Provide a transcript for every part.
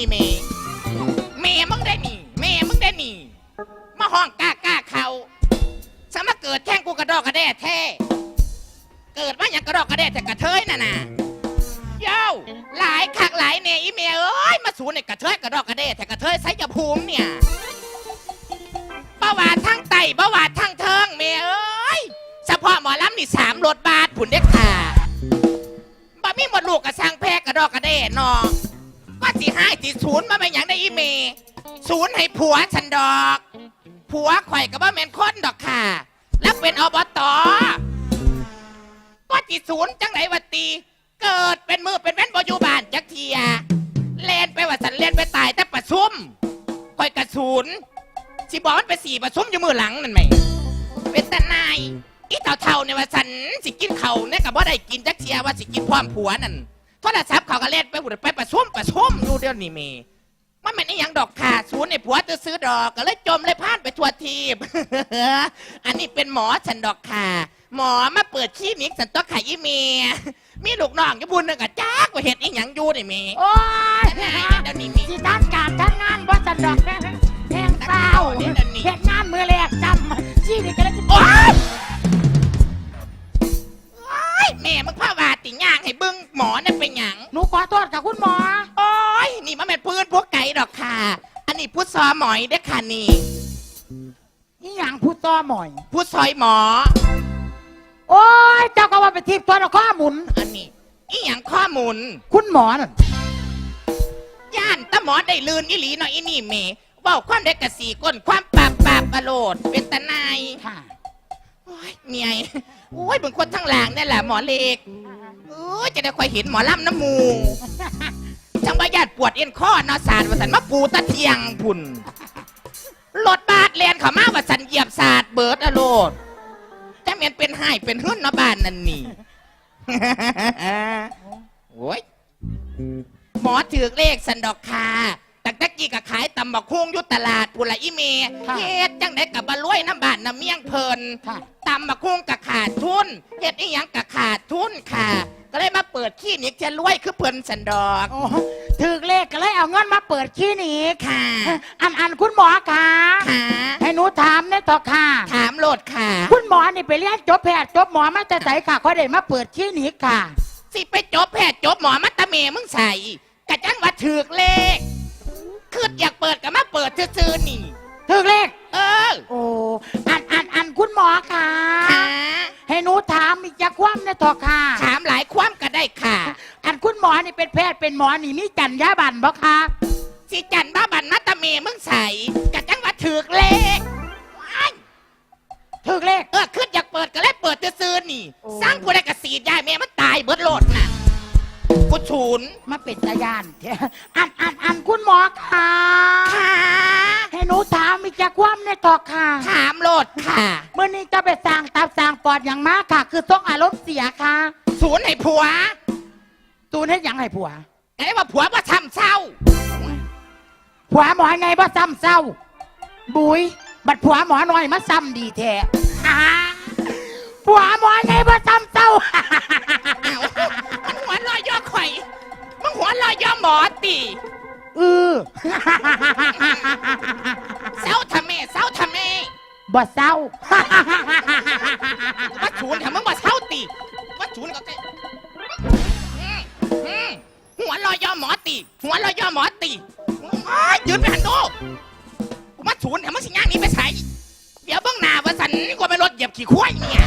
จั ผัวข่อยกับว่าแมนคนดอกค่ะ แล้วเป็นอบตก็จีศูนย์จังไหนวะตี เกิดเป็นมือเป็นแว่นบอยู่บ้านจักเทียเล่นไปว่าสันเล่นไปตายแต่ประซุ่มข่อยกระศูนย์สิบอกมันไปสี่ประซุ่มอยู่มือหลังนั่นไหมเป็นแตาหนายอีเต่าเท่าเนี่ยว่าสันสิกินเขาเนี่ยกับว่าได้กินจักเทียว่าสิกินพร้อมผัวนั่นโทรศัพท์เขาก็เล่นไปหุ่นไปประซุ่มประซุ่มอยู่เดี๋ยวนี้เม มันเป็นอหยังดอกขาศูนย์ในผัวจะซื้อดอกก็เลยจมเลยพลาดไปทั่วทีบ อันนี้เป็นหมอฉันดอกค่ะหมอมาเปิดคลินิกสันตอกไข่อีเมียมีลูกน้องอยู่บุญนึงกับจ้ากว่าเห็ดอีหยังอยู่นี่เมี โอ้ยฉันหายเดี๋ยวนี้มีสิด้านการทั้งงานบ่สะดอกแห้งแห้งเศร้าเฮ็ดงานมือแรกจำชีวิตก็เลยจะโอ๊ยโอ๊ยแม่มึงพาวาติย่างให้เบิ้งหมอนั่นเป็นหยังหนูขอโทษค่ะคุณหมอโอ๊ อันนี้พุทธซอหมอยเด้อค่ะนี่ นี่หยังพูดต่อหม่อยพุทธซอยหมอ โอ้ยเจ้าก็ว่าไปทิพย์ตัวละข้อหมุน อันนี้อีหยังข้อมูลคุณหมอน่ะย่านตาหมอได้ลืนอีหลีหน่อยอีนี่เมเว่าความได้กระสีก้นความปราบปราบประโลดเป็นตาหนายค่ะโอ้ยเมียโอ้ยเป็นคนทั้งหลางนี่แหละหมอเล็กเออจะได้คอยเห็นหมอลำน้ำหมู จังบาญาติปวดเอ็นข้อนอสารว่าสันมาปูตะเทียงพุ่นรถบาดเลียนเขามาว่าสันเหยียบศาสตร์เบิร์ดอะโลดจะเมียนเป็นไห้เป็นหื้นเนาะบ้านนั่นนี่ โอ้ยหมอถือเลขสันดอกคาตั้งแต่กี้ก็ขายตำบักคุ้งอยุตลาดปุระอีเมค่ะเฮ็ดจังได้กับบะรวยน้ำบานน้ำเมี่ยงเพลินค่ะ ตำบักคุ้งกับขาดทุนเฮ็ดอีหยังกับขาดทุนค่ะ ก็เลยมาเปิดคลินิกจะรวยคือเพิ่นสันดอกโอ้ถือเลขก็เลยเอาเงินมาเปิดคลินิกค่ะ อันอันคุณหมอค่ะค่ะให้หนูถามเนี่ยต่อค่ะ ถามโหลดค่ะ คุณหมอนี่ไปเรียนจบแพทย์จบหมอมาแต่ไหนค่ะเขาได้มาเปิดคลินิกค่ะ สิไปจบแพทย์จบหมอมัตตะเมมึงใส่กะจังว่าถือเลขคืออยากเปิดก็มาเปิดซื่อๆนี่ ถือเลขเออโอ้อันอันอันคุณหมอค่ะค่ะให้หนูถามอีกจะคว่ำเนี่ยต่อค่ะ ถามหลายความก็ได้ค่ะ อันคุณหมอนี่เป็นแพทย์เป็นหมอนี่มีจัญญาบันบ่คะสิจันบ้าบันมัตตะเมมึงใส่กะจังว่าถือเลขว้ายถือเลข เออขึ้นอยากเปิดก็เลยเปิดซื่อๆนี่ โอ้ สร้างผู้ใดกระสีดยายแม่มันตายเบิดโลดน่ะกูชูนมาเป็นตายานแท้อันอันอันคุณหมอค่ะ ค่ะ ให้หนูถามอีกจะคว่ำเนี่ยต่อค่ะถามโลดค่ะเมื่อนี้จะไปสร้างตับสร้างปอดอย่างมากค่ะ คือต้องอารมณ์เสียค่ะศูนย์ให้ผัวตูนให้หยังให้ผัวไอ้ว่าผัวว่าทำเศร้าผัวหมอไงบ่ซ้ำเศร้า บุยบัดผัวหมอหน่อยมาซ้ำดีแท้อ่าผัวหมอไงบ่ซ้ำเศร้าเอามันหัวลอยย่อข่อยมึงหัวลอยย่อหมอตีเออเศร้าทำไมเศร้าทำไมบ่เศร้าว่าศูนย์ทำมึงว่าเศร้าตีว่าศูนย์ก็แค่อืมอืมหัวลอยย่อหมอตีหัวลอยย่อหมอตีอ้ายยืนไปหันดูกูมาศูนย์ทำมึงสิงานนี้ไปใส่เดี๋ยวเบื้องหน้าว่าสันกูไปรถเหยียบขี่ควายเนี่ย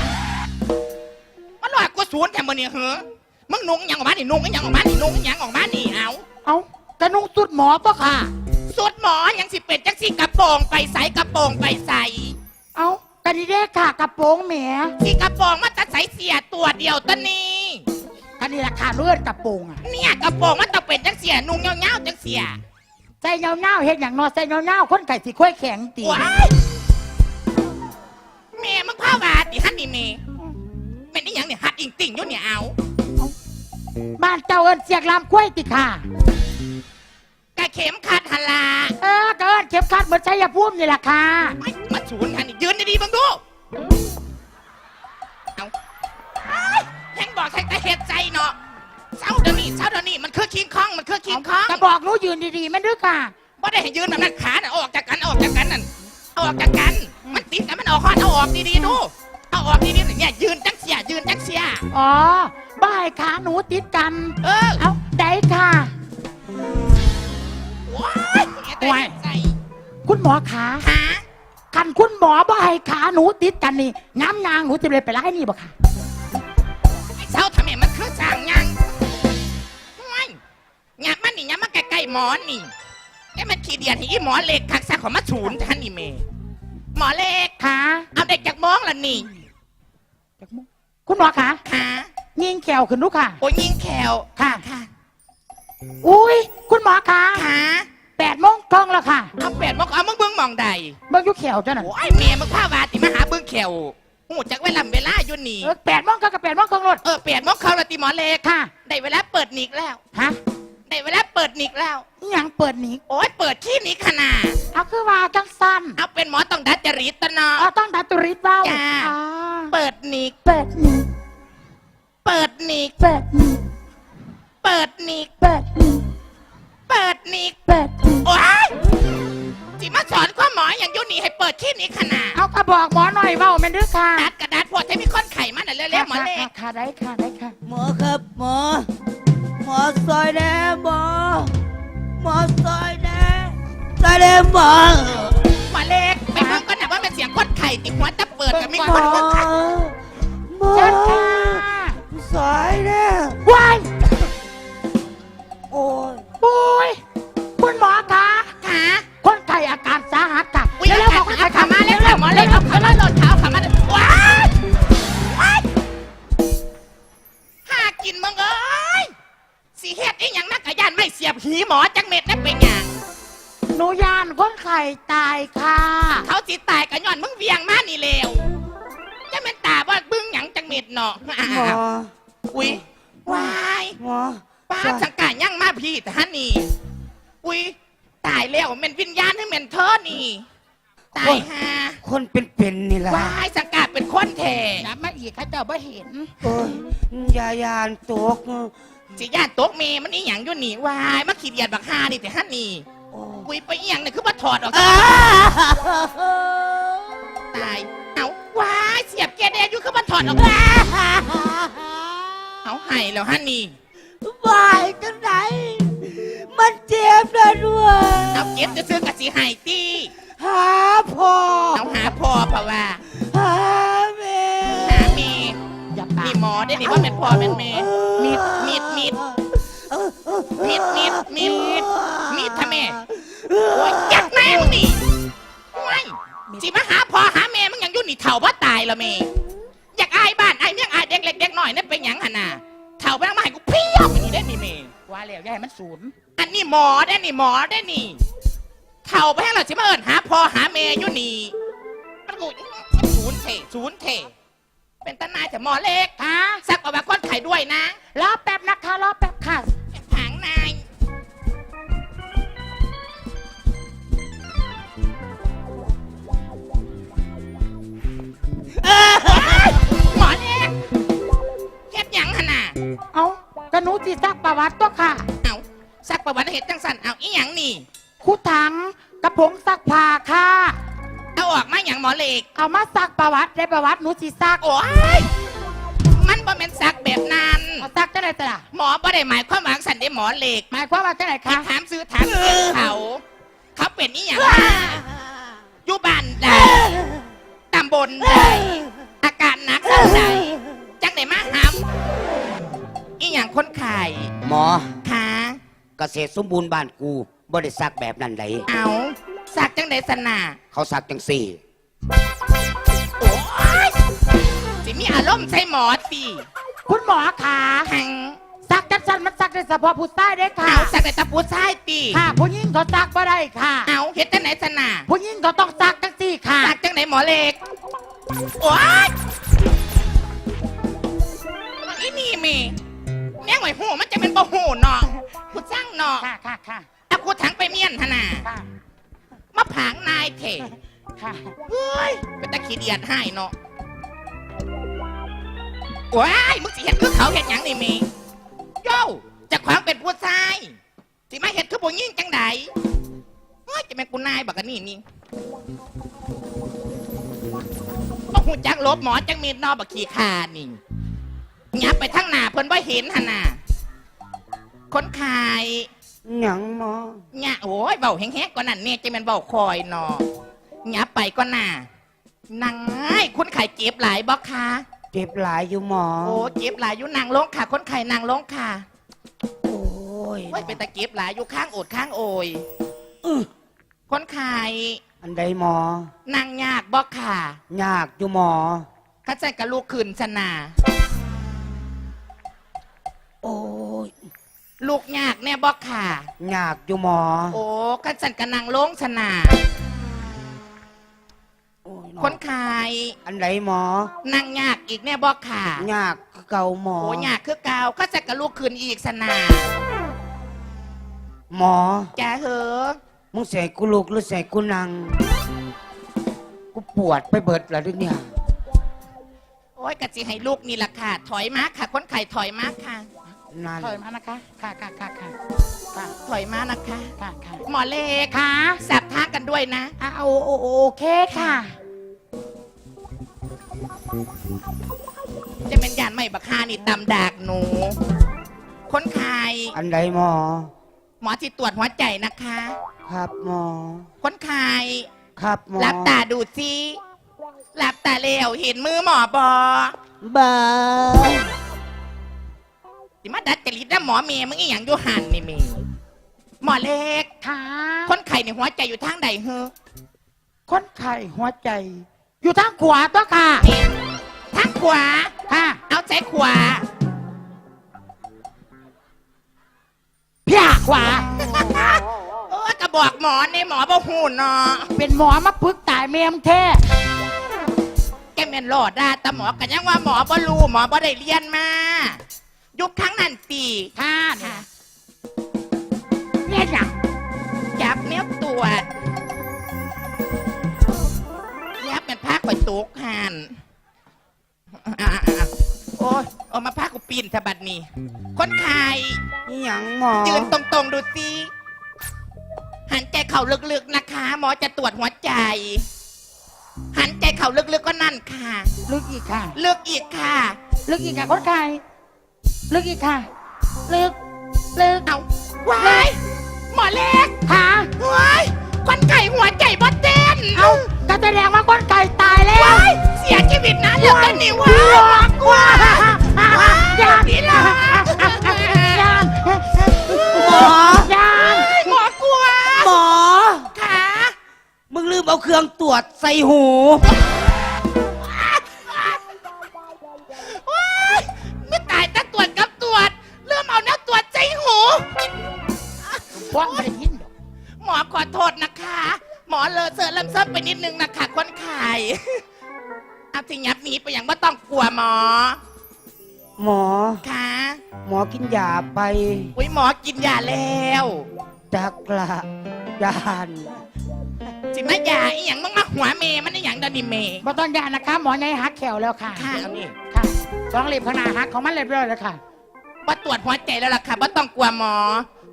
มันลอยกูศูนย์แถมมันเนี่ยเหรอมึงนุ่งหยังออกมานี่นุ่งหยังออกมานี่นุ่งหยังออกมานี่เอาเอา กระนุงสุดหมอปะค่ะ สุดหมอยังสิเป็ดจังสิกระโปรงไปใส่กระโปรงไปใส่เอากันนี่เด้ค่ะกระโปรงแหมสิกระโปรงมันจะใส่เสียตัวเดียวตะนี้กันนี่ราคาเลือดกระโปรงอะเนี่ยกระโปรงมันต้องเป็นจังเสียนุ่งเงาๆจังเสียใส่เงาเงาๆเฮ็ดอย่างนอใส่เงาเงาๆคนไก่สิค่อยแข็งตีว้ายแม่มึงพาวาติฮันนี่แม่เป็นนี่ยังเนี่ยหัดอิงติ่งอยู่เนี่ยเอา บ้านเจ้าเอิญเสียกลามกล้วยติค่ะ กระเข็มขัดหนลาเออก็เอิญเข็มขัดเหมือนชัยภูมินี่แหละค่ะ ไม่มาศูนย์ฮันนี่ยืนดีๆบังดูเอาอ้ายแหงบบอกใช้แต่เหตุใจเนาะเช้าเดี๋ยวนี้เช้าเดี๋ยวนี้มันคือคิงคองมันคือคิงคอง จะบอกหนูยืนดีๆแม่นด้วยค่ะ บ่ได้ให้ยืนแบบนั้นขาน่ะเอาออกจากกันเอาออกจากกันนั่นเอาออกจากกัน มันติดกันมันออกข้อนเอาออกดีๆดูเอาออกดีๆเนี่ยยืนจังเสียยืนจังเสียอ๋อบ่ายขาหนูติดกัน เออเอาได้ค่ะ ว้ายแต่เหตุใจคุณหมอขาหาคันคุณหมอบ่ายขาหนูติดกันนี่น้ำยางหนูจะเลยไปไล่นี่บ่ค่ะไอ้เช้าทำไมมันคือสร้างยังห่วยงานมันนี่งานมาใกล้ๆหมอนี่แกมันขี้เดียดที่อีหมอเล็กคักซะขอมาศูนย์ท่านนี่เมหมอเล็กขาเอาเด็กจากมองละนี่คุณหมอขาขายิงแขวขึ้นลูกค่ะ โอ้ยยิงแขวค่ะค่ะ อุ้ยคุณหมอขาขาแปดโมงตรงแล้วค่ะเอาแปดมองเอามึงเบิ้งมองใดเบิ่งอยุแขวจ้ะน่ะโอ้ยเมียมึงพาวาติมาหาเบิ้งแขวหูจักเวลาเวลาอยู่นี่ เออแปดโมงก็กับแปดโมงตรงรถเออแปดมองเขาละติหมอเล็กค่ะได้เวลาเปิดนิกแล้ว ฮะได้เวลาเปิดนิกแล้ว อิหยังเปิดหนีโอ้ยเปิดที่นิกขนาดเอาคือว่าจังสั้นเอาเป็นหมอต้องดัดจริตตะเนาะเอาต้องดัดตุริตเบ้าจ้า อ่าเปิดนิกเปิดหนีเปิดนิกเปิดหนี เปิดนิก เปิดหนีเปิดนิก เปิดหนีโอ้ยสิมาสอนข้อหมออย่างอยุนี่ให้เปิดที่นิกขนาดเอากระบอกหมอหน่อยเบ้าแม่นเด้อค่ะดัดกระดาษพอให้มีคนไข่มันน่ะเร็วๆหมอเล็ก ค่ะค่ะได้ค่ะได้ค่ะ หมอครับหมอ หมอซอยแน่หมอ หมอซอยแน่ซอยแน่หมอหมอเล็กไปเบิ่งก็หนักว่าเป็นเสียงคนไข่ติดหัวจะเปิดกับมีหคมนอคนไข่หมอเชิญค่ะซอยแน่ว้าย โอ้ยปุ้ยคุณหมอคะขาคนไข้อาการสาหัสค่ะอุ้ยเร็วๆเอาบอกคนขาไข้ขามาเร็วๆหมอเล็กเอาขามาโดนเท้าขามาว้ายว้ายหากินมึงเอ้ยสีเฮ็ดอีหยังนักกะยานไม่เสียบหีหมอจังเม็ดนั่นเป็นหยังหนูยานคนไข้ตายค่ะ เขาสิตายกะย้อนมึงเวียงมานี่เลวจะเป็นตาว่าบึ้งหยังจังเม็ดเนาะหมออุ้ยว้ายหมอ ป้าสังกายั่งมาพี่แต่ฮันนี่ อุ้ยตายแล้วเม็นวิญญาณให้เม็นเธอนี่ ตายฮะคนเป็นเป็นนี่ล่ะว้ายสังกาเป็นคนแท้นับมาอีกข้าเจ้าบ่เห็นโอ้ยยายานตกสิญาติตกเมมันนี่หยังอยู่นี่ว้ายมาขีดเดียดบักฮาดิแต่ฮันนี่โอ้ยอุ้ยไปอีหยังเนี่ยคือมาถอดออกอ้าตายเอาว้ายเสียบแกแดงอยู่คือมาถอดออกเอาไห้แล้วฮันนี่ บายจังไหนมันเจ็บนะด้วยเอาเก็บจะซื้อกับสีไห้ตีหาพ่อเอาหาพ่อเพราะว่าหาแม่หาเมอย่าปานี่กหมอได้นี่ว่าเป็นพ่อเป็นเมมีดมีดมีดมีดมีดมีดมีดทำแม่โอ้ยยัดแม่มึงนี่โอ้ยสิมาหาพ่อหาแม่มึงยังอยู่นี่เถ่าว่าตายละแม่อยากอายบ้านอายเมียงอายเด็กเล็กเด็กน้อยนั่นเป็นหยังหันน่ะ เถ่าไปนั่งมาให้กูเพียบนี่ได้นี่แม่ว่าแล้วอยายมันศูนย์อันนี้หมอได้นี่หมอได้นี่เถ่าไปให้เราสิมาเอิญหาพอหาเมย์อยู่นี่มันกูมันศูนย์เทศูนย์เทเป็นตานายแต่หมอเล็กฮะสักประวัติคนไข่ด้วยนะ รอแป๊บนะคะ รอแป๊บค่ะ ประวัติตัวค่ะ เอาสักประวัติเหตุจังสันเอาอีหยังนี่ ครูถังกระผงซักผ้าค่ะ เอาออกมาอย่างหมอเล็ก เอามาซักประวัติได้ประวัติหนูจีซักโอ้ย มันบ่เป็นสักแบบนั้น เอาซักจะไหนแต่ละหมอบ่ได้หมายความว่าสันได้หมอเล็กหมายความว่าจะไหนถาคะมถามซื้อถามเสียงเขา เขาเป็นอีหยังมาอยู่บ้านใดตำบลใดอาการหนักสักใดจังได้มาหาม อีหยังคนไข่หมอขาเกษตรสมบูรณ์บ้านกูบ่ได้ซักแบบนั้นไดเอาสักจังได้สนาเขาซักจังสี่โอ้ยสิมีอารมณ์ใส่หมอตีคุณหมอขาหังซักจัดสันมันซักได้เฉพาะผู้ใต้ได้ค่ะ เอาสักได้ตะปูใส่ตีค่ะ ผู้หญิงเขาซักบ่ได้ค่ะ เอาเฮ็ดจังไหนสนาผู้หญิงเขาต้องซักจังสี่ค่ะ สักจังไหนหมอเล็กโอ้ยอีนี่เม แม่งไหวหูมันจะเป็นบ่หูเนาะกูสร้างเนาะค่ะค่ะค่ะเอากูถังไปเมียนทนาค่ะมาผางนายเถค่ะเฮ้ยเป็นตะขี้เดียดให้เนาะว้ายมึงสิเห็นคือเขาเห็นหยังนี่เมโย่เจะขวางเป็นผู้ชายสิมาเห็นคือผู้หญิงจังใดเฮ้ยจะเป็นกูนายบักกันนี่นี่บ่หูจักลบหมอจังมีดนอบักขี้ขานี่ ยับไปทั้งหน้าเพิ่นบ่เห็นหั่นน่ะคนขายหยังหมอเนี่ยโอ้ยเบาแห้งๆกว่านั้นเนี่ยจะเป็นเบาคอยเนอยับไปก็น่ะนางไอ้คนไข่เจ็บหลายบ่คะเจ็บหลายอยู่หมอ โอ้เจ็บหลายอยู่นางลงค่ะ คนไข่นางลงค่ะโอ้ยโอ้ยเป็นตะเก็บหลายอยู่ข้างโอดข้างโอยอื้อคนไข่อันใดหมอนางยากบ่ค่ะ ยากอยู่หมอ ข้าใจกับลูกขืนสนา โอ้ยลูกยากแน่บ่ค่ะยากอยู่หมอ โอ้ข้าจันกับนางลงสนาโอ้ยเาะคนไข่อันใดหมอ นางยากอีกแน่บ่ค่ะยากคือเก่าหมอ โอ้ยากคือเก่าข้าจันกับลูกขืนอีกสนาหมอแกเหอะมึงใส่กูลุกหรือใส่กูนั่งกูปวดไปเบิดแล้วเด้วยเนี่ยโอ้ยกะจิให้ลูกนี่ล่ะค่ะ ถอยมาค่ะ คนไข่ถอยมาค่ะ นั่นถอยมานะคะ ค่ะค่ะค่ะค่ะค่ะถอยมานะคะ ค่ะค่ะหมอเล็กค่ะสับท่ากันด้วยนะ อะเอาโอโอโอเคค่ะ จะเป็นยานไม่บักฮานี่ตำดากหนู คนไข้อันใดหมอ หมอที่ตรวจหัวใจนะคะ ครับหมอ คนไข้ครับหมอหลับตาดูสิ หลับตาเร็วเห็นมือหมอบอบ้าสิมาดัดจริตนะหมอเมย์มึงอีหยังอยู่หันนี่เมย์หมอเล็ก ค่ะคนไข้ในหัวใจอยู่ทางใดเฮ้อคนไข้หัวใจ อยู่ทางขวาตัวค่ะ ทางขวา ค่ะ เอาใจขวาเพียขวาโอ้ยกระบอกหมอในหมอบ่หูเนาะเป็นหมอมาพึกตายเมมแท้ แกแม่นรอดได้แต่หมอกันยังว่าหมอบ่รู้หมอบ่ได้เรียนมา ยุคครั้งนั้นตีค่ะเนี่ยเนี่ยจ้ะจับเนี้ยตัวจยับเป็นพักไปตกหันอะๆๆโอ้ยเอามาพักกูปีนทบัดนี้คนไข้นี่หยังหมอยืนตรงๆดูสิหันใจเข่าลึกๆนะคะ หมอจะตรวจหัวใจ หันใจเข่าลึกๆก็นั่นค่ะ ลึกอีกค่ะ ลึกอีกค่ะ ลึกอีกค่ะคนไข้ลึกอีกค่ะ ลึก ลึกเอาว้ายหมอเล็กค่ะว้ายคนไก่หัวใจบดเต้นเอาก็แสดงว่าคนไข้ตายแล้วว้ายเสียชีวิตนะเหลือกันนี่ว้าพี่หลยอกว่าอย่าพี่หลอกอย่าหมออย่า หมอกลัว หมอ ขา มึงลืมเอาเครื่องตรวจใส่หูว้ายไม่ตายแต่ตรวจกับตรวจเริ่มเอาแนวตรวจใจหูพวกไม่ได้ยินดอกหมอขอโทษนะคะ หมอเลอะเซอะลำเส้นไปนิดนึงนะคะคนไข้เอาสิยับหนีไปอย่างว่าต้องกลัวหมอหมอ ค่ะหมอกินยาไปอุ้ยหมอกินยาแล้ว จักละยาน สิมายาอีหยังมึงมาหัวเมมันอีหยังดอนี่เมบ่ต้องยานะคะ หมอไงหักแขวแล้วค่ะ ค่ะเอานี่ค่ะสองเหลี่ยมขางหนาดหักของมันเรียบร้อยแล้วค่ะว่าตรวจหัวใจแล้วล่ะค่ะว่าต้องกลัวหมอ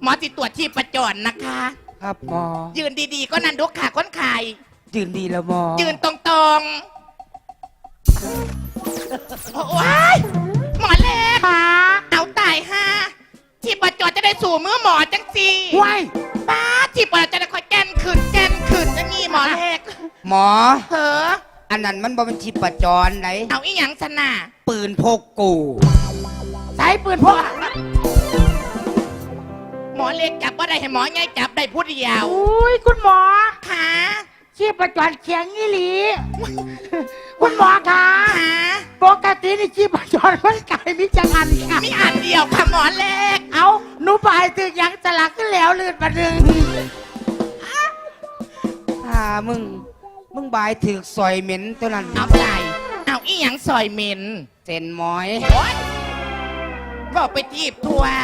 หมอที่ตรวจชีพจรนะคะ ครับหมอ ยืนดีๆก็นันดุกค่ะคนไข้ยืนดีแล้วหมอยืนตรงๆ โอ้ยหมอเล็กค่ะเอาตายฮะชีพจรจะได้สู่มือหมอจังสีห้วย หมอ เผลออันนั้นมันบ่เป็นชีพจรไหนเอาอีหยังสนาปืนพกกูใส่ปืนพกหมอเล็กจับว่าได้ให้หมอไงจับได้พูดเดียวอุ้ยคุณหมอขาชีพจรเขียงอีหลี คุณหมอคะขาปกตินี่ชีพจรมันไก่มิจังอันค่ะมีอันเดียวค่ะหมอเล็ก เอาหนูไปถึงยังสลักขึ้นแล้วลื่นมาดึงถ้ามึง มึงบายถือซอยเหม็นตัวนั้นเอาใจเอาอีหยังซอยเหม็นเส้นหมอยโอ๊ยบอกไปจีบทัวร์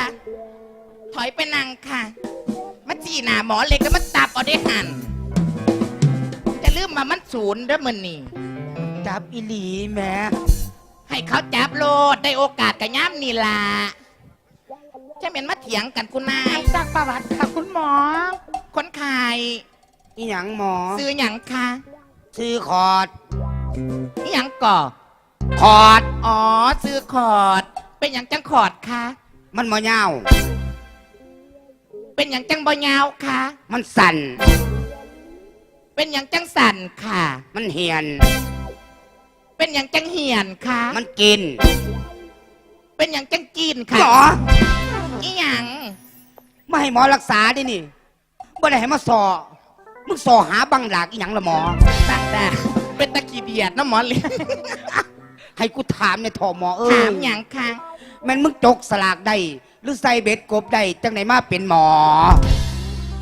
ถอยไปนั่งค่ะ มาจีหนาหมอเล็กแล้วมันตับเอาได้หัน จะลืมมามันศูนย์เด้อมันนี่ จับอีหลีแหม่ให้ให้เขาจับโลดได้โอกาสกับย่ำนี่ล่ะจะเป็นมาเถียงกันคุณนายซักประวัติค่ะคุณหมอ คนไข้อีหยังหมอ ซื้อหยังคะ ซื้อคอร์ดอีหยังก่อคอร์ดอ๋อซื้อคอร์ดเป็นหยังจังคอร์ดคะมันบ่ยาว เป็นหยังจังบอยาวคะมันสั่น เป็นหยังจังสันค่ะ มันเหียน เป็นหยังจังเหียนค่ะมันกินเป็นหยังจังจีนค่ะหมออีหยังไม่ให้หมอรักษาดินี่บ่ได้ให้มาสอมึงสอหาบังหลากอีหยังละหมอ ตักดาเป็นตะกี้เดียดเนาะหมอเลี้ยงให้กูถามในอยเถอหมอเอ้ถายมหยังค่ะแม่นมึงจกสลากได้หรือใส่เบ็ดกบได้จังไหนมาเป็นหมอ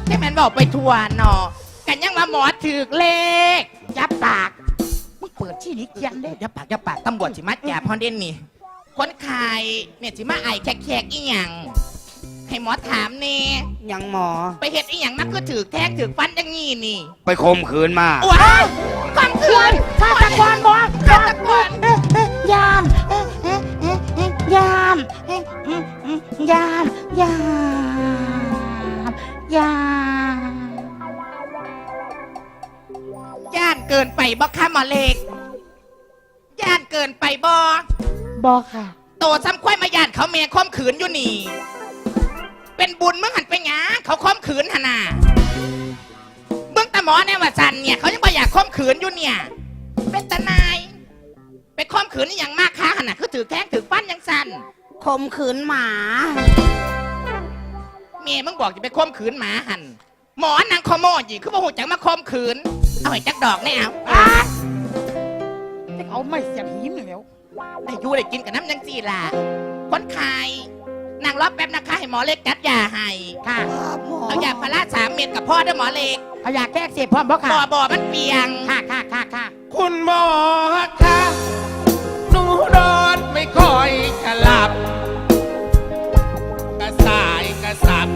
ใช่แมนบอกไปทัวร์เนาะกันยังมาหมอถือเลขยับปากมึงเปิดที่นี้เกียนได้อย่าปากอย่าปากตำรวจสิมาจับพอเด่นนี่คนขายเนี่ยสิมาไอแขกๆอีหยัง ให้หมอถามเน่หยังหมอ ไปเฮ็ดอีหยังนักก็ถือแทงถือฟันอยังงี้นี่ไปคมขืนมาว้าวความคืนฆาตกรหมอฆาตกรเอ๊ะเอ๊ะยามเอ๊ะเอ๊ะเอ๊ะเอ๊ะยามเอ๊ะเอ๊ะเอ๊ะยามยามยามย่านเกินไปบ่ค่ะหมอเล็กย่านเกินไปบ่บอกค่ะ โตซ้ำควายมาย่านเขาเมียข่มขืนอยู่นี่ เป็นบุญมึงหันไปหยาเขาข่มขืนหนนาเบื้องตาหมอแนวสันเนี่ย เขายังบ่อยากข่มขืนอยู่เนี่ย เป็นตานายไปข่มขืนอหย่างมากค้าขนาดคือถือแข้งถือฟันอยังสันคมขืนหมา เมียมึงบอกจะไปข่มขืนหมาหันหมอนางขโมยอีกคือบ่หูจักมาข่มขืน เอาให้จักดอกแน่เอาอะจะเอาไม่เสียบหิมเลยแล้วได้อยูได้กินกับน้ำยังจีล่ะคนขาย นางรอบแป๊บนะคะให้หมอเล็กจัดยาให้ค่ะหมอเอายาพาราสามเม็ดกับพ่อเด้อหมอเล็กเอาอยากแก้เสียบพร้อมบ่ค่ะบ่อบ่อมันเปียงค่ะค่ะค่ะค่ะคุณหมอคะหนูนอนไม่ค่อยจะหลับ กระสายกระสับ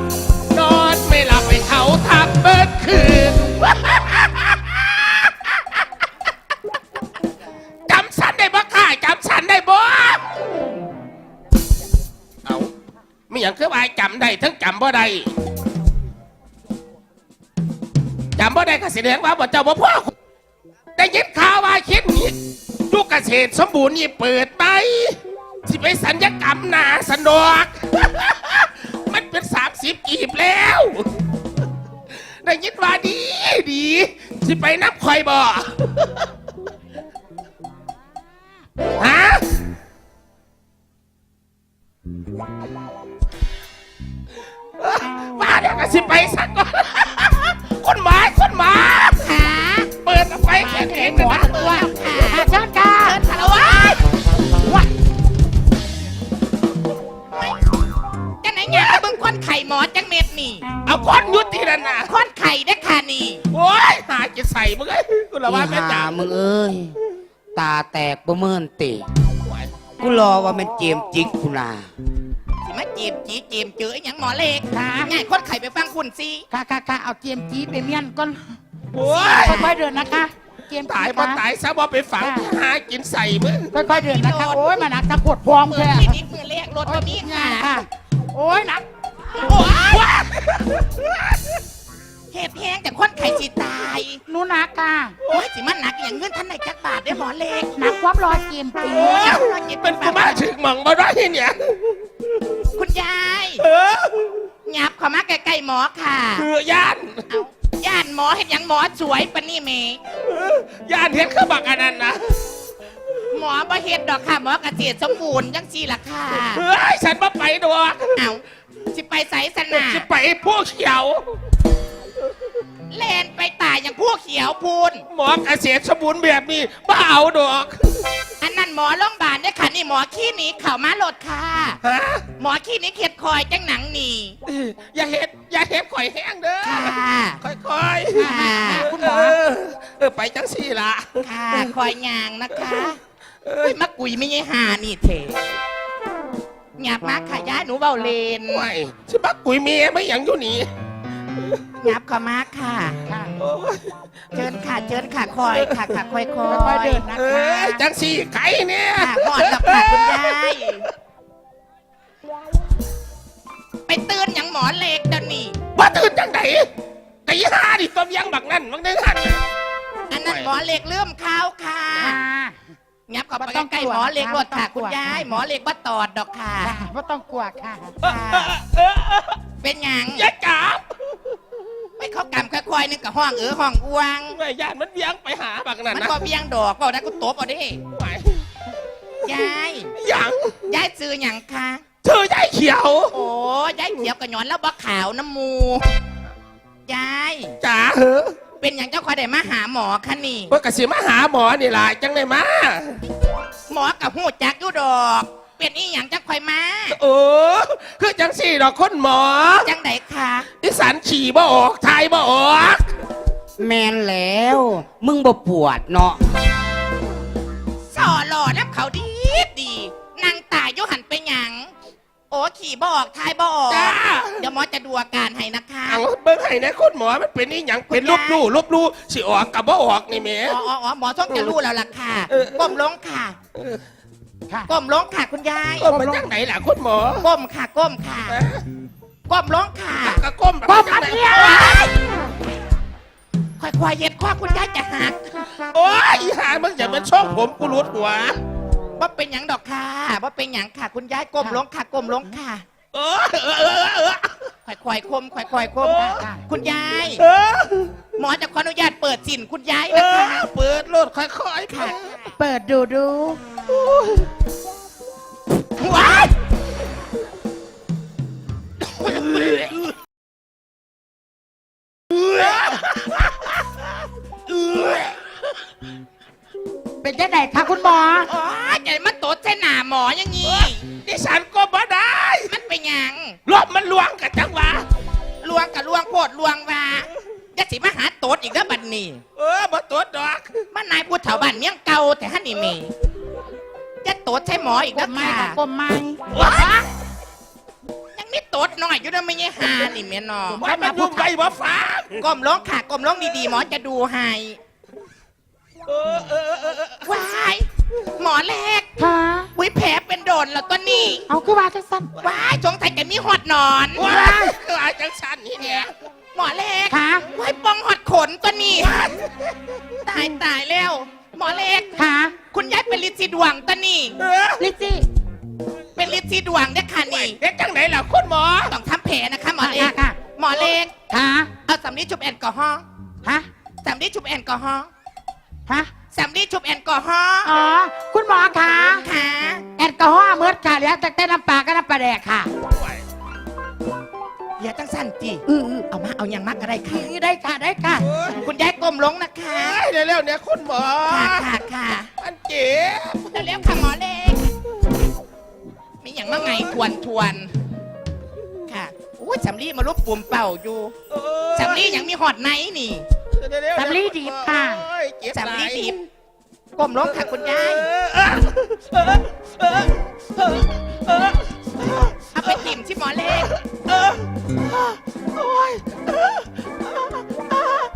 นอนไม่หลับไปเขาทำเบิดคืน ไม่อย่างคือว่าจำได้ทั้งจำบ่ได้จำบ่ได้ก็แสดงว่าบ่เจ้าบ่พ่อได้ยินข่าวว่าคิดนี้ยุคเกษตรสมบูรณ์นี่เปิดไปสิไปสัญญกรรมหนาสนอก มันเป็นสามสิบกีบแล้ว ได้ยินว่าดีดี สิไปนับคอยบ่ฮะ มาเดี๋ยวก็สิไปสักก่อนคนหมาคนหมา ขาเปิดเอาไปแข็งเองนะเปิดขาค่ะเชิญค่ะเชิญคารวะจังไหนเนี่ยเบิ่งคนไข่หมอจังเม็ดนี่ เอาก้อนยุติแล้วนะคนไข่ได้อค่ะนี่ โอ้ยหาจะใส่มึงไอ้ยกูละว่าอีแม่หาจ๋ามึงเอ้ย ตาแตกประเมินติ กูรอว่ามันเจมส์จิกกูนา สิมาจีบจีเจีมเจออหยังหมอเล็กค่ะง่ายคนไข่ไปฟังคุณสิค่ะค่ะค่ะเอาเจียมจีไปเมียนก่อนโอ้ยค่อยๆเดินนะคะเจียมจีตายบ่ค่ะตายซะบ่ไปฝังหากินใส่มึงค่อยๆเดินนะคะโอ้ยมาหนักตะกรวดพร้อมเปิแค่ดคลินิกมือแรกรถบ่มีค่ะค่ะ โอ้ยหนักโอ้ย เหตุแห้งจากคนไข่สิตายหนูหนักค่ะโอ้ยสิมันหนักอย่างเงื่อนท่านไหนจักบาทได้อหมอเล็กหนักความรอเจียมจีโอ้ยเป็นกูมาถึงหมองบ่ได้เนี่ย คุณยายเออหยับเข้ามาใกล้ๆหมอค่ะ คือย่านเอาย่านหมอเห็นยังหมอสวยปะนี่เมเออย่านเห็นเขาบักอันนั้นนะหมอบ่เฮ็ดดอกค่ะ หมอเกษตรสมบูรณ์จังซี่ล่ะค่ะเฮ้ยฉันบ่ไปดอกเอาสิไปใสสนาจะไปพวกเขียว แลนไปตายอย่างพวกเขียวพูน หมอเกษตรสมบูรณ์แบบนี้บ้าเอาดอกอันนั้นหมอโรงพยาบาลเนี่ยค่ะนี่หมอขี้หนีเข่ามาโหลดค่ะ ฮะหมอขี้หนีเข็ดคอยจังหนังหนีอย่าเห็ดอย่าเห็ดข่อยแห้งเด้อค่ะ ค่อยค่ะๆคุณหมอ เออเออไปจังสี่ละค่ะคอยยางนะคะเอ้ยมากุยไม่ใช่หานี่เถหยาบมากค่ะย่าหนูเบาเลนไม่ฉันบักกุยเมียไม่หยังอยู่นี่ ยับเข้ามาค่ะ ค่ะโอ้ยเชิญค่ะ เชิญค่ะคอยค่ะค่ะคอยคอยค่อยๆเดินนะเอ้ยจังสี่ไก่เนี่ยค่ะหอดกับค่ะคุณยายไปตื่นหยังหมอเล็กเดี๋ยวนี้ว่าตื่นจังไหนตีห้าดิต้มยังบักนั่นบักนึงหันอันนั้นหมอเล็กเลื่อมข้าวค่ะค่ะงับเข้าไปบ่ต้องใกล้กลัวๆหมอเล็กนะคะรถค่ะบ่ต้องกลัวคุณยายหมอเล็กว่าตอดดอกค่ะ ค่ะไม่ต้องกลัวค่ะเป็นหยังอย่าจับไม่เข้ากำ ค่อยๆนึงกับห้องเออห้องอ้วงแม่ยานมันเบี้ยงไปหาบักนั่นมันนะพอเบียงดอกเปล่าได้กูตบเอาดิไหวยยายหยังยายซื้อหยังคะเธอยายเขียวโอ้ยายเขียวกับหยอนแล้วบ่ขาวน้ำมูยายจ๋าเหอะเป็นอย่างเจ้าคอยได้มาหาหมอคะนี่เพื่อกสิมาหาหมอนี่ล่ะจังเลยมา หมอกับหูจักอยู่ดอก เป็นอีหยังจังคอยมาโอ้คือจังสี่ดอกคนหมอจังไดคะดิสันฉี่บ่ออกทายบ่ออก แมนแล้ว มึงบ่ปวดเนาะสอหล่อน้ำเขาดีดีนางตายอยุหันไปหยัง โอ้ขี่บออกทายบออกจ้า เดี๋ยวหมอจะดูอาการให้นะคะเอาเบิ่งให้นะคนหมอมันเป็นนี่หยังเป็นรูปลู่รูปลู่สิออกกับบ่ออกนี่แหม่ อ๋ออ๋ออ๋อหมอต้องจะรู้แล้วล่ะค่ะเออก้มลงค่ะ ค่ะก้มลงค่ะคุณยายเออมันจังไหนล่ะคุณหมอก้มค่ะก้มค่ะฮะก้มลงค่ะก็ก้มก้มอันเดียวค่อยๆเย็ดข้อคุณยายจะหักโอ้ยอีหามึงอย่าเป็นช่องผมกูรุดหัวว่าเป็นหยังดอกค่ะว่าเป็นหยังค่ะคุณยายก้มลงค่ะก้มลงค่ะ เออเออเออ เออค่อยๆคมค่อยๆคมโอ้ค่ะคุณยาย เออหมอจะขออนุญาตเปิดสินคุณยายเอนะคะอเปิดรถค่อยๆค่ะ เปิดดูดูว้ายเป็นยังไงคะคุณหมอ โอ้ยจะมาตดใส่หน้าหมออย่างงี้ ดิฉันก็บ่ได้ มันเป็นหยังรถมันลวงกับจังหวะลวงกับลวงโพดลวงว่าจะสิมาหาตดอีกแล้วบัดนี้เออบ่ตัวดอก มันนายผู้เฒ่าบ้านเมียงเก่าแต่ฮันนี่เมีจะตดใช่หมออีกกแล้วลมไม้ค่ะค่ะกลมไม้ว้ายยังไม่ตดหน่อยอยู่นะไม่ใช่หานี่เมียนอว่ามันยุ่งไปบ่ฟ้าก้มลงค่ะก้มลงดีๆหมอจะดูให้เออเออเออเออว้ายหมอแรกค่ะอุ้ยแผลเป็นโดนแล้วตัวนี้เอาคือว่าจะสั้นว้ายสงสัยจะมีหอดหนอนว้ายคืออาจังสันนี่เนี่ยหมอแรกค่ะ ว้ายปองหอดขนตัวนี้ตายตายแล้ว หมอเล็กค่ะคุณยายเป็นลินซีดวงตัวนี้เออลิซซี่เป็นลินซีดวงเนี่ยค่ะนี่เด็กจังไหนล่ะคุณหมอ ต้องทำแผลนะคะหมอเล็กค่ะหมอเล็กค่ะ เอาสำลีชุบแอลกอฮอล์ฮะสำลีชุบแอลกอฮอล์ฮะสำลีชุบแอลกอฮอล์อ๋อ ดค่ะเหลือแต่แต่น้ำปลากับน้ำปลาแดกค่ะเหลือตั้งสั้นจีอือเอามาเอาอย่างมากก็ได้ค่ะได้ค่ะได้ค่ะ คุณยายก้มลงนะคะเอ้ยเร็วๆเนี่ยคุณหมอค่ะค่ะค่ะมันเจ็บเร็วๆค่ะหมอเล็กมีอย่างมาไงทวนทวนค่ะโอ้ยสำลีมาลุบปุ่มเป่าอยู่สำลียังมีหอดไหนนี่เร็วๆสำลีดีบค่ะโอ้ยเจ็บสำลีหายดิบ ก้มลงค่ะคุณยายเออเออเออเออเออเอาไปจิ้มที่หมอเล็กเออโอ้ย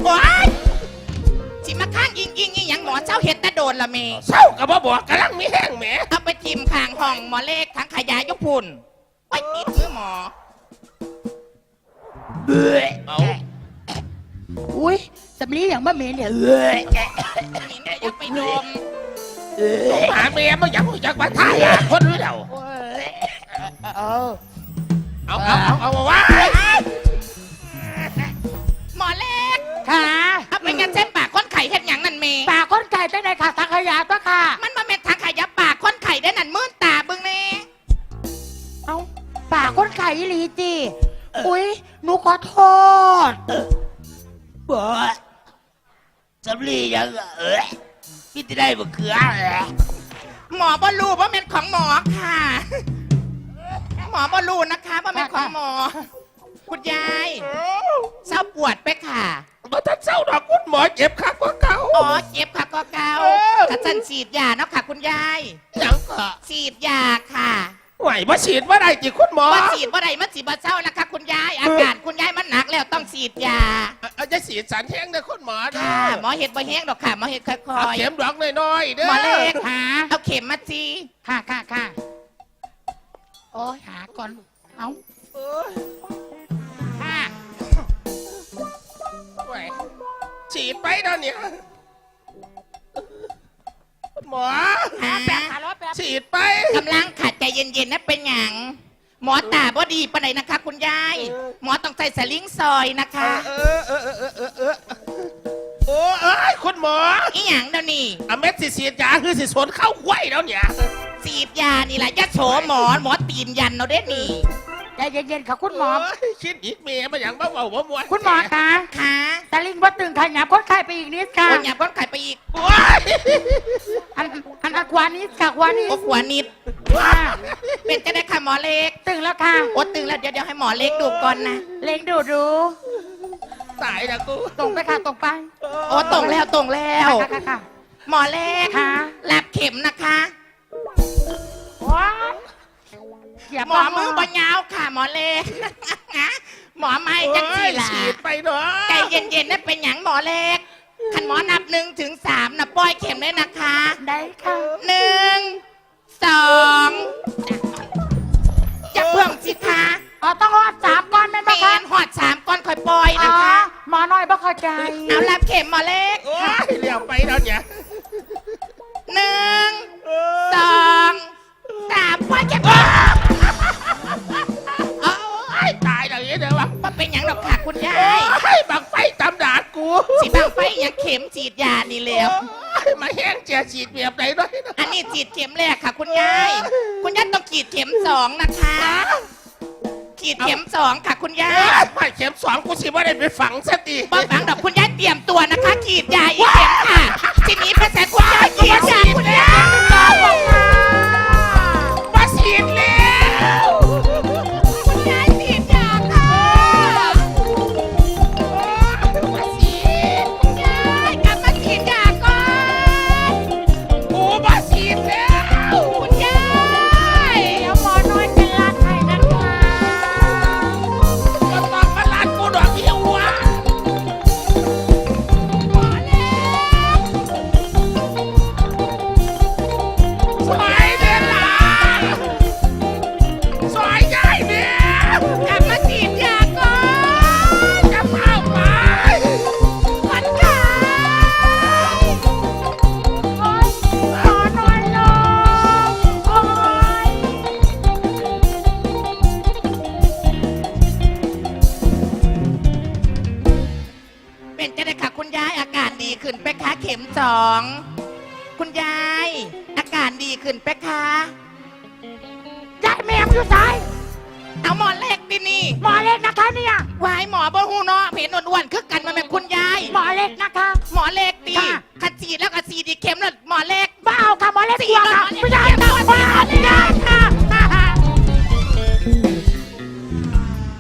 ว้ายจิมาข้างอิงอิงอิงหยังหมอเจ้าเห็ดตะโดนละเมเศร้ากับบ่บอกกำลังมีแห้งแหมเอาไปจิ้มข้างห้องหมอเล็กทั้งขยายยกพุ่นไปติดมือหมอเอาอุ้ยสำลีอย่างบะหมี่เนี่ยเอ้ยนี่เนี่ย อย่าไปดมหาเมียมันอยากอยากมาถ่ายหาคนหรือเปล่าเออเอาเอาเอาเอาว่าหมอเล็กค่ะเอาไปกันเส้นปากคนไข่เห็ดหยังนั่นเมปากคนไก่ได้ไหนค่ะสังขยาตัวค่ะ มันมาเม็ดทางขยับปากคนไข่ได้นั่นมื่นตาเบึงเน่เอาปากคนไก่อีหลีจีอุ้ยหนูขอโทษบ่สำลียังเอ้ย พี่จะได้บ่เขือเหรอหมอบอลูว่าเป็นของหมอค่ะ หมอบอลูนะคะว่าเป็นของหมอ คุณยายเศร้าปวดไปค่ะ บ่ทันเศร้าดอกคุณหมอเจ็บคักกว่าเก่า อ๋อเจ็บค่ะก็เกาเออ กระสันฉีดยาเนาะค่ะ คุณยาย หยังก็ฉีดยาค่ะ ไหวบ่ฉีดว่าได้จิคุณหมอ ว่าฉีดว่าใดมันสีบเศร้านะคะคุณยาย อาการคุณยายมันหนักแล้วต้องฉีดยาเอาจะฉีดสารแห้งนะคุณหมอเด้ค่ะอหมอเห็ดบ่แห้งดอกค่ะหมอเห็ดค่อเอายเข็มดอกน้อยๆเด้อๆหมอเล็กหาเอาเข็มมาจีค่ะค่ะค่ะโอ้ยหาก่อนเอาเอ้ยค่ะไหวฉีดไปเดี๋ยวนี้คุณ หมอหาแปดขาร้อยแปดฉีดไปกำลังขัดใจเย็นๆนะเป็นหยังหมอตาบ่ดีปานไหนนะคะ คุณยาย หมอต้องใส่สลิงซอยนะคะ เออเออเออเออเออเออโอ้เอ้ยคุณหมออีหยังเดี๋ยวนี้อะเม็ดสิฉีดยาคือสิสวนเข้าห้วยแล้วเนี่ยฉีดยานี่แหละยะโฉหมอหมอตีนยันเอาเด้นี่ ใจเย็นๆค่ะคุณหมอ โยคิดอีกเมียมาอย่างบ้าเบาบ้ามวนคุณหมอคะค่ะตะลิงว่าตึงขยับคนไข้ไปอีกนิดค่ะคนหยับก้นไข่ไปอีกโอ้ยอันอันอันควานิดค่ะควานิดโอ้หัวนิด ค่ะเป็นจะได้ค่ะหมอเล็กตึงแล้วค่ะโอ้ตึงแล้วเดี๋ยวเดี๋ยวให้หมอเล็กดูก่อนนะ เล็งดูดูตายนะกูตรงไปค่ะตรงไปโอ้ตรงแล้วตรงแล้ว ค่ะค่ะค่ะหมอเล็กค่ะรับเข็มนะคะ ว้าย เขียบหมอมือบยาวค่ะหมอเล็กหมอไม่จังสี่ล่ะฉีดไปเนาะใจเย็นๆนะเป็นหยังหมอเล็กขันหมอนับหนึ่งถึงสามนะป้อยเข็มเลยนะคะ ได้ค่ะหนึ่งสองจะเพิ่มสิคะอ๋อต้องรอดสามก้อนแม่นเมปะคะนหอดสามก้อนค่อยปล่อยอ๋นะอคะหมอน้อยบ่เข้าใจเอารับเข็มหมอเล็กโอ้ยเลี้ยวไปแล้วเนี่ยหนึ่งเอสอองสามป้อยเข็ม กูสีบางไฟหยังเข็มฉีดยานี่แล้ว โอ้ยมาแห้งเจียฉีดเบียบไหนด้วยนะอันนี้ฉีดเข็มแรกค่ะ คุณยาย คุณยายต้องฉีดเข็มสองนะคะฉีดเข็มสองค่ะคุณยาเอ้ยยไปเข็มสองกูสิว่าได้ไปฝังสติป้องฝังดอกคุณยายเตรียมตัวนะคะฉีดยาอีกเข็มค่ะ ทีนี้ภาษาคุณยายฉีดยาคุณยาย มาฉีด